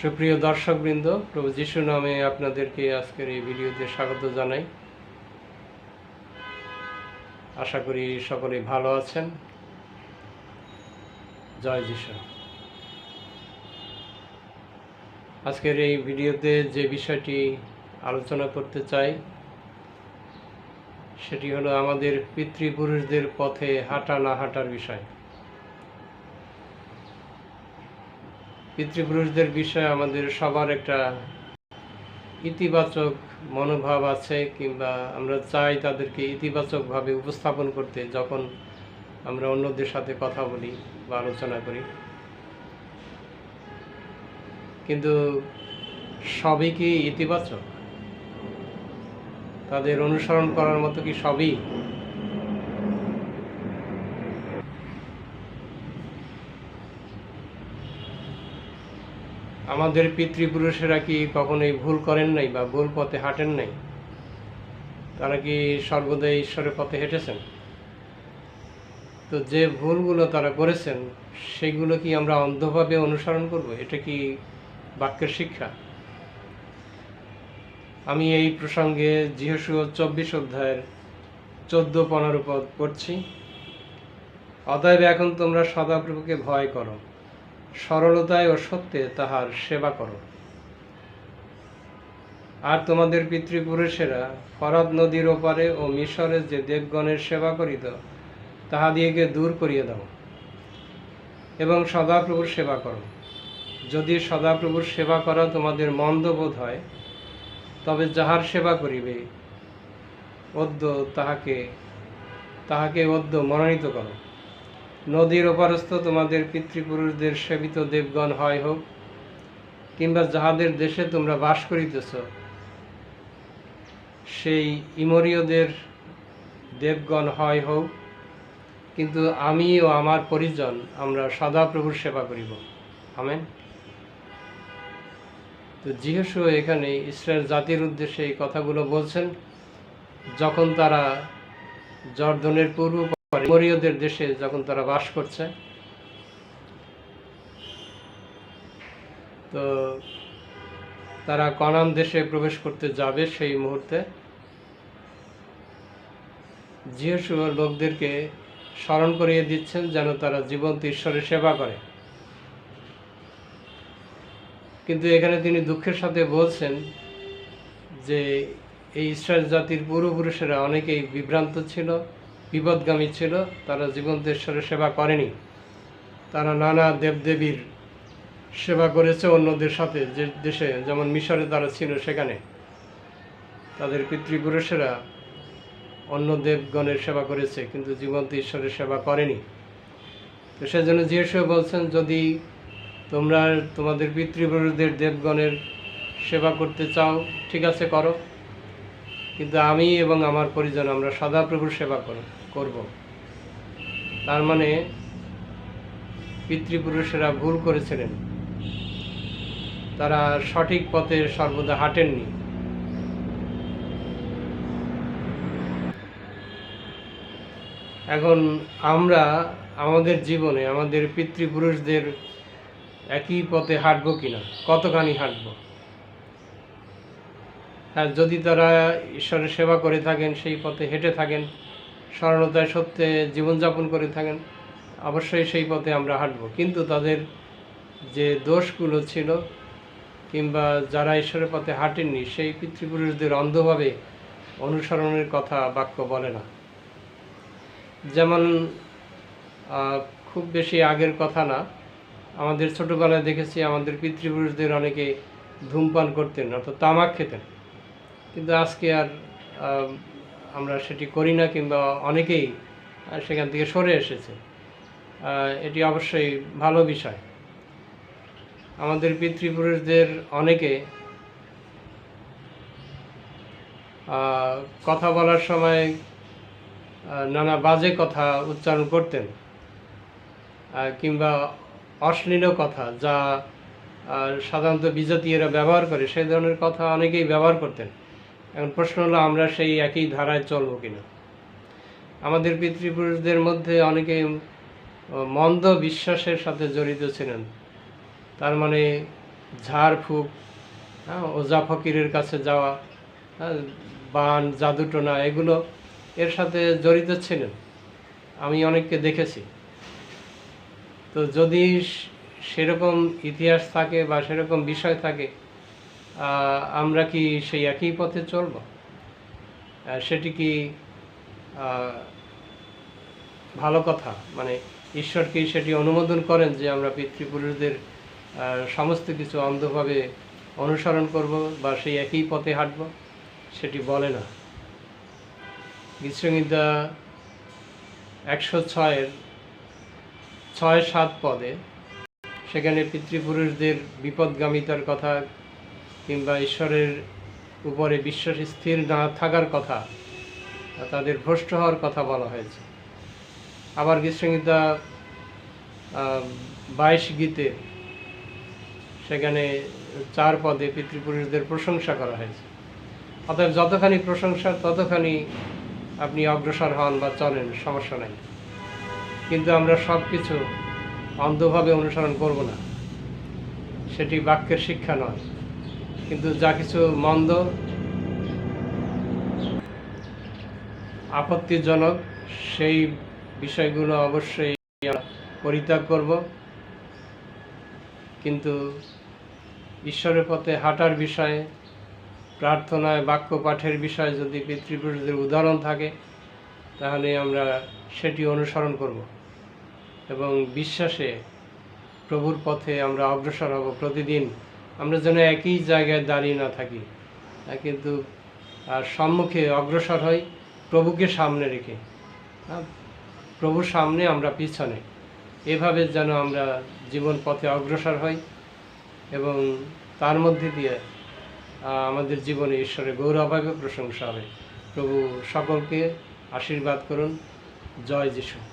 সুপ্রিয় দর্শকবৃন্দ, প্রভু যিশু নামে আপনাদেরকে আজকের এই ভিডিওতে স্বাগত জানাই। আশা করি সকলে ভালো আছেন। জয় যিশু। আজকের এই ভিডিওতে যে বিষয়টি আলোচনা করতে চাই, সেটি হলো আমাদের পিতৃপুরুষদের পথে হাঁটা না হাঁটার বিষয়। পিতৃপুরুষদের বিষয়ে আমাদের সবার একটা ইতিবাচক মনোভাব আছে কিংবা আমরা চাই তাদেরকে ইতিবাচকভাবে উপস্থাপন করতে যখন আমরা অন্যদের সাথে কথা বলি বা আলোচনা করি। কিন্তু সবই কি ইতিবাচক? তাদের অনুসরণ করার মতো কি সবই আমাদের পিতৃপুরুষেরা কি কখনোই ভুল করেন নাই বা ভুল পথে হাঁটেন নাই? তারা কি সর্বদাই ঈশ্বরের পথে হেঁটেছেন? তো যে ভুলগুলো তারা করেছেন, সেগুলো কি আমরা অন্ধভাবে অনুসরণ করব? এটা কি বাক্যের শিক্ষা? আমি এই প্রসঙ্গে জিহসু চব্বিশ অধ্যায়ের চোদ্দ পনেরো পদ পড়ছি। অতএব এখন তোমরা সদাপ্রভুকে ভয় করো। সরলতায় ও সত্যে তাহার সেবা করো। আর তোমাদের পিতৃপুরুষেরা ফরাদ নদীর ওপারে ও মিশরে যে দেবগণের সেবা করিত তাহাদিগকে দূর করিয়ে দাও এবং সদাপ্রভুর সেবা করো। যদি সদাপ্রভুর সেবা করা তোমাদের মন্দ বোধ হয়, তবে যাহার সেবা করিবে, অদ্য তাহাকে তাহাকে অদ্য মনোনীত করো। নদীর ওপারস্থ তোমাদের পিতৃপুরুষদের সেবিত দেবগণ হয় হোক, কিংবা যাহাদের দেশে তোমরা বাস করিতেছ, সেই ইমরীয়দের দেবগণ হয় হোক, কিন্তু আমি ও আমার পরিজন আমরা সদাপ্রভুর সেবা করিব। আমেন। তো জিহেসু এখানে ইসরায়েল জাতির উদ্দেশ্যে এই কথাগুলো বলছেন, যখন তারা জর্দনের পূর্ব মরিয়দের দেশে যখন তারা বাস করছে, তো তারা কনান দেশে প্রবেশ করতে যাবে সেই মুহূর্তে। জিহসু লোকদেরকে স্মরণ করিয়ে দিচ্ছেন যেন তারা জীবন্ত ঈশ্বরের সেবা করে। কিন্তু এখানে তিনি দুঃখের সাথে বলছেন যে এই ইসরায়েল জাতির পূর্বপুরুষেরা অনেকেই বিভ্রান্ত ছিল। বিপদগামী ছিল, তারা জীবন্ত ঈশ্বরের সেবা করেনি। তারা নানা দেবদেবীর সেবা করেছে অন্যদের সাথে, যে দেশে যেমন মিশরে তারা ছিল সেখানে। তাদের পিতৃপুরুষেরা অন্য দেবগণের সেবা করেছে, কিন্তু জীবন্ত ঈশ্বরের সেবা করেনি। তো সেজন্য জিজ্ঞেস বলছেন, যদি তোমরা তোমাদের পিতৃপুরুষদের দেবগণের সেবা করতে চাও, ঠিক আছে, করো। কিন্তু আমি এবং আমার পরিজন আমরা সদাপ্রভুর সেবা করব। তার মানে পিতৃপুরুষেরা ভুল করেছিলেন। তারা সঠিক পথে সর্বদা হাঁটেননি। এখন আমরা আমাদের জীবনে আমাদের পিতৃপুরুষদের একই পথে হাঁটবো কিনা? কতখানি হাঁটবো? যদি তারা ঈশ্বরের সেবা করে থাকেন, সেই পথে হেঁটে থাকেন, স্মরণতায় সত্যে জীবনযাপন করে থাকেন, অবশ্যই সেই পথে আমরা হাঁটবো। কিন্তু তাদের যে দোষগুলো ছিল, কিংবা যারা ঈশ্বরের পথে হাঁটেননি, সেই পিতৃপুরুষদের অন্ধভাবে অনুসরণের কথা বাক্য বলে না। যেমন খুব বেশি আগের কথা না, আমাদের ছোটোবেলায় দেখেছি আমাদের পিতৃপুরুষদের অনেকে ধূমপান করতেন, অর্থাৎ তামাক খেতেন। কিন্তু আজকে আর আমরা সেটি করি না কিংবা অনেকেই সেখান থেকে সরে এসেছে। এটি অবশ্যই ভালো বিষয়। আমাদের পিতৃপুরুষদের অনেকে কথা বলার সময় নানা বাজে কথা উচ্চারণ করতেন কিংবা অশ্লীল কথা যা সাধারণত বিজাতীয়রা ব্যবহার করে সেই ধরনের কথা অনেকেই ব্যবহার করতেন। এখন প্রশ্ন হলো আমরা সেই একই ধারায় চলবো কিনা? আমাদের পিতৃপুরুষদের মধ্যে অনেকে মন্দ বিশ্বাসের সাথে জড়িত ছিলেন। তার মানে ঝাড়ফুঁক হ্যাঁ ওজা ফকিরের কাছে যাওয়া হ্যাঁ, বান জাদুটোনা এগুলো এর সাথে জড়িত ছিলেন। আমি অনেককে দেখেছি। তো যদি সেরকম ইতিহাস থাকে বা সেরকম বিষয় থাকে আমরা কি সেই একই পথে চলব? সেটি কি ভালো কথা? মানে ঈশ্বর কি সেটি অনুমোদন করেন যে আমরা পিতৃপুরুষদের সমস্ত কিছু অন্ধভাবে অনুসরণ করব বা সেই একই পথে হাঁটব? সেটি বলে না। গীতসংহিতা একশো ছয়ের ছয় সাত পদে সেখানে পিতৃপুরুষদের বিপদগামিতার কথা কিংবা ঈশ্বরের উপরে বিশ্বাস স্থির না থাকার কথা তাদের ভ্রষ্ট হওয়ার কথা বলা হয়েছে। আবার গীতসংহিতা বাইশ গীতে সেখানে চার পদে পিতৃপুরুষদের প্রশংসা করা হয়েছে। অতএব যতখানি প্রশংসা, ততখানি আপনি অগ্রসর হন বা চলেন, সমস্যা নাই। কিন্তু আমরা সব কিছু অন্ধভাবে অনুসরণ করব না। সেটি বাক্যের শিক্ষা নয়। কিন্তু যা কিছু মন্দ, আপত্তিজনক, সেই বিষয়গুলো অবশ্যই পরিত্যাগ করব। কিন্তু ঈশ্বরের পথে হাঁটার বিষয়ে, প্রার্থনায় বাক্য পাঠের বিষয়ে যদি পিতৃপুরুষদের উদাহরণ থাকে, তাহলে আমরা সেটি অনুসরণ করব এবং বিশ্বাসে প্রভুর পথে আমরা অগ্রসর হব প্রতিদিন। আমরা যেন একই জায়গায় দাঁড়িয়ে না থাকি। কিন্তু সম্মুখে অগ্রসর হই, প্রভুকে সামনে রেখে। প্রভুর সামনে আমরা পিছনে। এভাবে যেন আমরা জীবন পথে অগ্রসর হই এবং তার মধ্যে দিয়ে আমাদের জীবনে ঈশ্বরের গৌরবাবে প্রশংসা হবে। প্রভু সকলকে আশীর্বাদ করুন। জয় যিশু।